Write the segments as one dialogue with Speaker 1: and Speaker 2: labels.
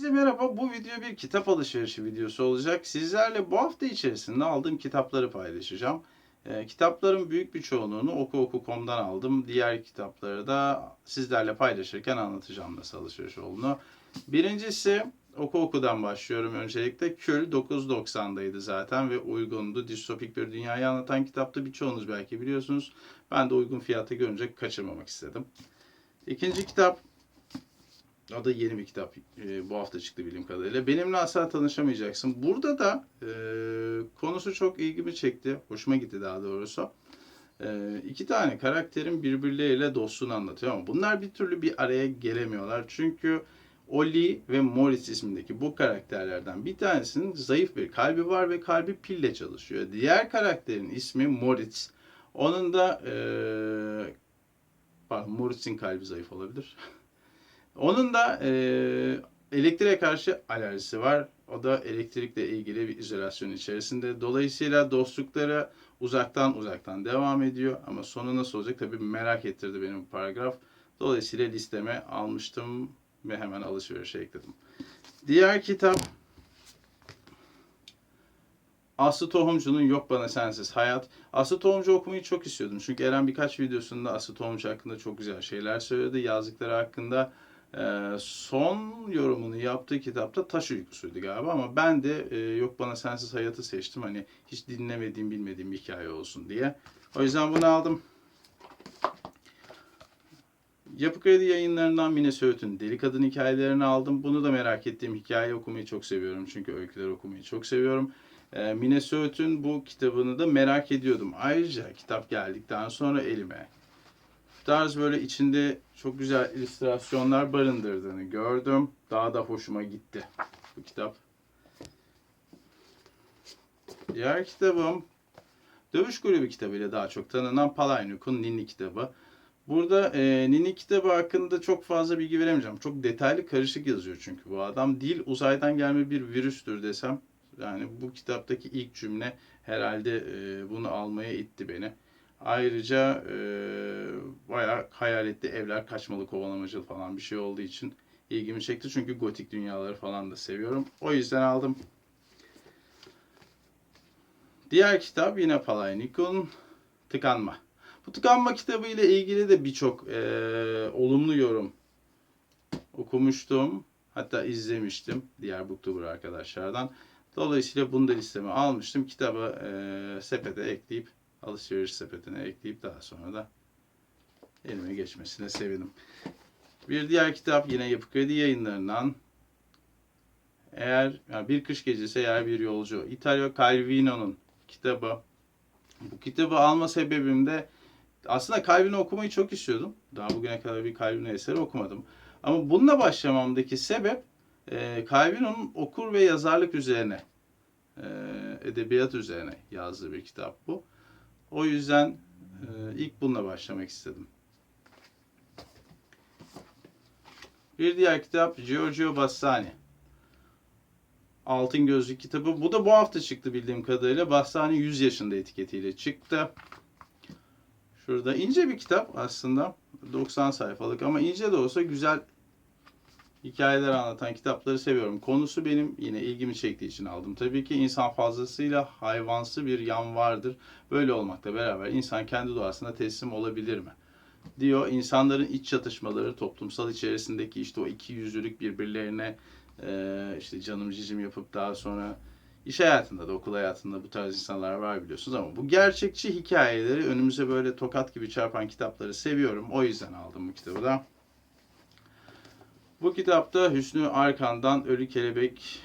Speaker 1: Herkese merhaba. Bu video bir kitap alışverişi videosu olacak. Sizlerle bu hafta içerisinde aldığım kitapları paylaşacağım. Ee, kitapların büyük bir çoğunluğunu okuoku.com'dan aldım. Diğer kitapları da sizlerle paylaşırken anlatacağım nasıl alışveriş olduğunu. Birincisi okuoku'dan başlıyorum öncelikle. Kül 9.90'daydı zaten ve uygundu. Distopik bir dünyayı anlatan kitaptı. Birçoğunuz belki biliyorsunuz. Ben de uygun fiyatı görünce kaçırmamak istedim. İkinci kitap o da yeni bir kitap. Ee, bu hafta çıktı bildiğim kadarıyla. Benimle asla tanışamayacaksın. Burada da e, konusu çok ilgimi çekti. Hoşuma gitti daha doğrusu. E, iki tane karakterin birbirleriyle dostluğunu anlatıyor ama bunlar bir türlü bir araya gelemiyorlar. Çünkü Oli ve Morris ismindeki bu karakterlerden bir tanesinin zayıf bir kalbi var ve kalbi pille çalışıyor. Diğer karakterin ismi Moritz. Onun da e, pardon Moritz'in kalbi zayıf olabilir. Onun da e, elektriğe karşı alerjisi var. O da elektrikle ilgili bir izolasyon içerisinde. Dolayısıyla dostlukları uzaktan uzaktan devam ediyor. Ama sonu nasıl olacak tabii merak ettirdi benim bu paragraf. Dolayısıyla listeme almıştım ve hemen alışverişe ekledim. Diğer kitap Aslı Tohumcu'nun Yok Bana Sensiz Hayat. Aslı Tohumcu okumayı çok istiyordum. Çünkü Eren birkaç videosunda Aslı Tohumcu hakkında çok güzel şeyler söyledi. Yazdıkları hakkında ee, son yorumunu yaptığı kitapta Taş Uykusuydu galiba ama ben de e, Yok Bana Sensiz Hayat'ı seçtim. Hani hiç dinlemediğim, bilmediğim bir hikaye olsun diye. O yüzden bunu aldım. Yapı Kredi yayınlarından Mine Söğüt'ün Deli Kadın hikayelerini aldım. Bunu da merak ettiğim hikaye okumayı çok seviyorum. Çünkü öyküler okumayı çok seviyorum. Ee, Mine Söğüt'ün bu kitabını da merak ediyordum. Ayrıca kitap geldikten sonra elime tarz böyle içinde çok güzel illüstrasyonlar barındırdığını gördüm. Daha da hoşuma gitti bu kitap. Diğer kitabım Dövüş Kulübü kitabıyla daha çok tanınan Palahniuk'un Ninni kitabı. Burada e, Ninni kitabı hakkında çok fazla bilgi veremeyeceğim. Çok detaylı karışık yazıyor çünkü bu adam. Dil uzaydan gelme bir virüstür desem. Yani bu kitaptaki ilk cümle herhalde e, bunu almaya itti beni. Ayrıca e, bayağı hayaletli evler, kaçmalı kovalamacılı falan bir şey olduğu için ilgimi çekti. Çünkü gotik dünyaları falan da seviyorum. O yüzden aldım. Diğer kitap yine Palahniuk'un Tıkanma. Bu Tıkanma kitabı ile ilgili de birçok e, olumlu yorum okumuştum. Hatta izlemiştim diğer booktuber arkadaşlardan. Dolayısıyla bunu da listeme almıştım. Kitabı e, sepete ekleyip alışveriş sepetine ekleyip daha sonra da elime geçmesine sevindim. Bir diğer kitap yine Yapı Kredi yayınlarından eğer yani bir kış gecesi eğer bir yolcu Italio Calvino'nun kitabı. Bu kitabı alma sebebim de aslında Calvino okumayı çok istiyordum. Daha bugüne kadar bir Calvino eseri okumadım. Ama bununla başlamamdaki sebep e, Calvino'nun okur ve yazarlık üzerine, e, edebiyat üzerine yazdığı bir kitap bu. O yüzden e, ilk bununla başlamak istedim. Bir diğer kitap Giorgio Bassani. Altın Gözlük kitabı. Bu da bu hafta çıktı bildiğim kadarıyla. Bassani 100 yaşında etiketiyle çıktı. Şurada ince bir kitap aslında. 90 sayfalık ama ince de olsa güzel hikayeler anlatan kitapları seviyorum. Konusu benim yine ilgimi çektiği için aldım. Tabii ki insan fazlasıyla hayvansı bir yan vardır. Böyle olmakla beraber insan kendi doğasına teslim olabilir mi? Diyor insanların iç çatışmaları toplumsal içerisindeki işte o iki yüzlülük birbirlerine e, işte canım cicim yapıp daha sonra iş hayatında da okul hayatında bu tarz insanlar var biliyorsunuz ama bu gerçekçi hikayeleri önümüze böyle tokat gibi çarpan kitapları seviyorum. O yüzden aldım bu kitabı da. Bu kitapta Hüsnü Arkan'dan Ölü Kelebek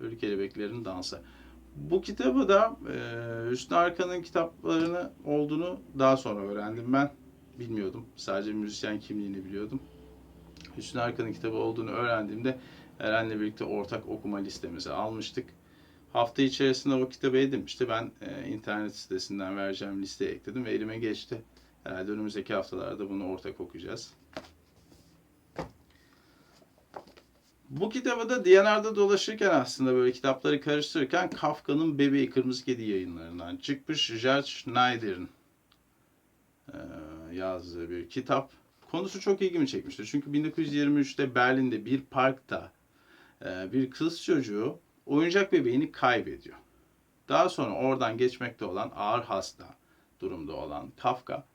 Speaker 1: Ölü Kelebeklerin Dansı. Bu kitabı da e, Hüsnü Arkan'ın kitaplarını olduğunu daha sonra öğrendim ben. Bilmiyordum. Sadece müzisyen kimliğini biliyordum. Hüsnü Arkan'ın kitabı olduğunu öğrendiğimde Eren'le birlikte ortak okuma listemize almıştık. Hafta içerisinde o kitabı edinmişti. Ben e, internet sitesinden vereceğim listeye ekledim ve elime geçti. Herhalde önümüzdeki haftalarda bunu ortak okuyacağız. Bu kitabı da D&R'da dolaşırken aslında böyle kitapları karıştırırken Kafka'nın Bebeği Kırmızı Kedi yayınlarından çıkmış George Schneider'in yazdığı bir kitap. Konusu çok ilgimi çekmişti. Çünkü 1923'te Berlin'de bir parkta bir kız çocuğu oyuncak bebeğini kaybediyor. Daha sonra oradan geçmekte olan ağır hasta durumda olan Kafka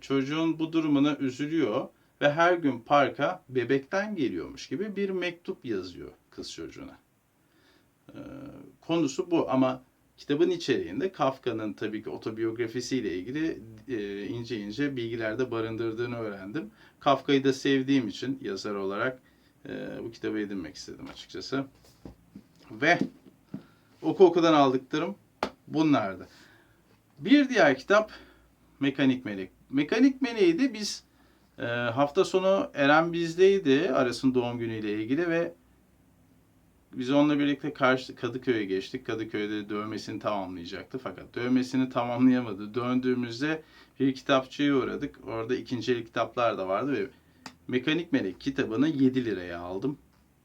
Speaker 1: çocuğun bu durumuna üzülüyor ve her gün parka bebekten geliyormuş gibi bir mektup yazıyor kız çocuğuna. E, konusu bu ama kitabın içeriğinde Kafka'nın tabii ki otobiyografisiyle ilgili e, ince ince bilgiler de barındırdığını öğrendim. Kafka'yı da sevdiğim için yazar olarak e, bu kitabı edinmek istedim açıkçası. Ve oku okudan aldıklarım bunlardı. Bir diğer kitap Mekanik Melek. Mekanik Meleği de biz e, hafta sonu Eren bizdeydi Aras'ın doğum günüyle ilgili ve biz onunla birlikte karşı Kadıköy'e geçtik. Kadıköy'de dövmesini tamamlayacaktı fakat dövmesini tamamlayamadı. Döndüğümüzde bir kitapçıya uğradık. Orada ikinci el kitaplar da vardı ve Mekanik Melek kitabını 7 liraya aldım.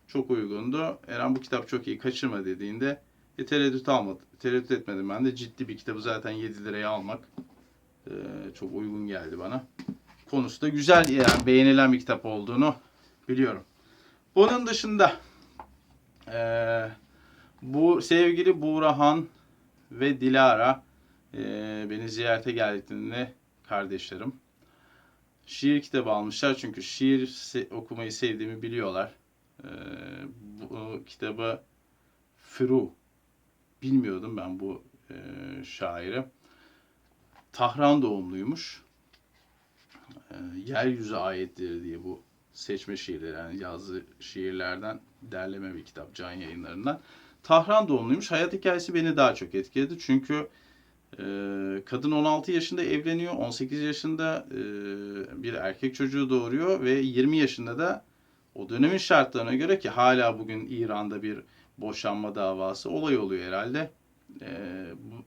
Speaker 1: Çok uygundu. Eren bu kitap çok iyi kaçırma dediğinde e, tereddüt almadı. Tereddüt etmedim ben de. Ciddi bir kitabı zaten 7 liraya almak e, çok uygun geldi bana. Konusu da güzel yani beğenilen bir kitap olduğunu biliyorum. Bunun dışında e, bu sevgili Buğrahan ve Dilara e, beni ziyarete geldiklerinde kardeşlerim şiir kitabı almışlar çünkü şiir se- okumayı sevdiğimi biliyorlar. E, bu kitabı Firu bilmiyordum ben bu e, şairi. Tahran doğumluymuş. E, Yeryüzü ayetleri diye bu seçme şiirleri yani yazdığı şiirlerden derleme bir kitap can yayınlarından. Tahran doğumluymuş. Hayat hikayesi beni daha çok etkiledi. Çünkü e, kadın 16 yaşında evleniyor. 18 yaşında e, bir erkek çocuğu doğuruyor ve 20 yaşında da o dönemin şartlarına göre ki hala bugün İran'da bir boşanma davası olay oluyor herhalde. E, bu-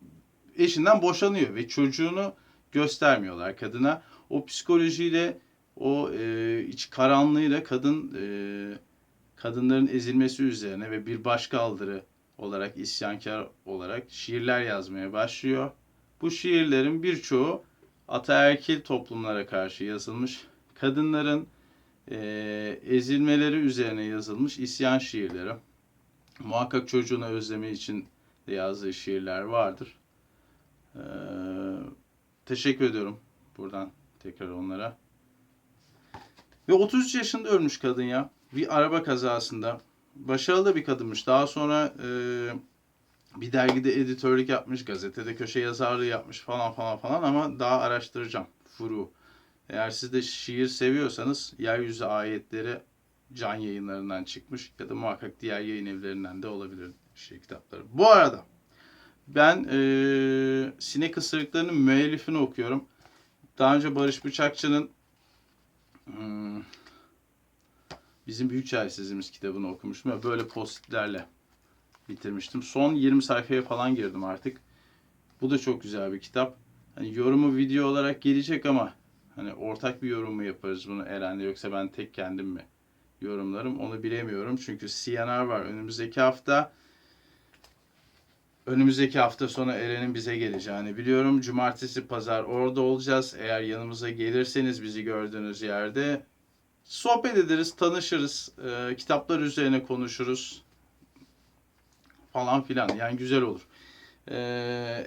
Speaker 1: eşinden boşanıyor ve çocuğunu göstermiyorlar kadına. O psikolojiyle, o e, iç karanlığıyla kadın e, kadınların ezilmesi üzerine ve bir başkaldırı olarak isyankar olarak şiirler yazmaya başlıyor. Bu şiirlerin birçoğu ataerkil toplumlara karşı yazılmış. Kadınların e, ezilmeleri üzerine yazılmış isyan şiirleri. Muhakkak çocuğunu özleme için de yazdığı şiirler vardır. Ee, teşekkür ediyorum buradan tekrar onlara. Ve 33 yaşında ölmüş kadın ya. Bir araba kazasında. Başarılı bir kadınmış. Daha sonra e, bir dergide editörlük yapmış, gazetede köşe yazarlığı yapmış falan falan falan ama daha araştıracağım. Furu. Eğer siz de şiir seviyorsanız Yeryüzü Ayetleri can yayınlarından çıkmış ya da muhakkak diğer yayın evlerinden de olabilir şiir kitapları. Bu arada ben e, Sinek Isırıkları'nın müellifini okuyorum. Daha önce Barış Bıçakçı'nın hmm, Bizim Büyük Çaresizliğimiz kitabını okumuştum ve böyle postitlerle bitirmiştim. Son 20 sayfaya falan girdim artık. Bu da çok güzel bir kitap. Hani yorumu video olarak gelecek ama hani ortak bir yorum mu yaparız bunu Eren'le yoksa ben tek kendim mi yorumlarım onu bilemiyorum. Çünkü CNR var önümüzdeki hafta. Önümüzdeki hafta sonu Eren'in bize geleceğini biliyorum. Cumartesi, pazar orada olacağız. Eğer yanımıza gelirseniz bizi gördüğünüz yerde sohbet ederiz, tanışırız. e, kitaplar üzerine konuşuruz. Falan filan. Yani güzel olur. E,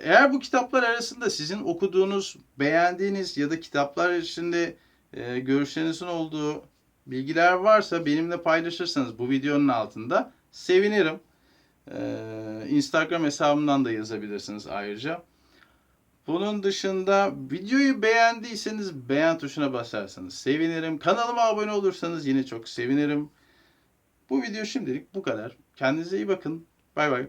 Speaker 1: eğer bu kitaplar arasında sizin okuduğunuz, beğendiğiniz ya da kitaplar içinde e, görüşlerinizin olduğu bilgiler varsa benimle paylaşırsanız bu videonun altında sevinirim. Ee, Instagram hesabımdan da yazabilirsiniz ayrıca. Bunun dışında videoyu beğendiyseniz beğen tuşuna basarsanız sevinirim. Kanalıma abone olursanız yine çok sevinirim. Bu video şimdilik bu kadar. Kendinize iyi bakın. Bay bay.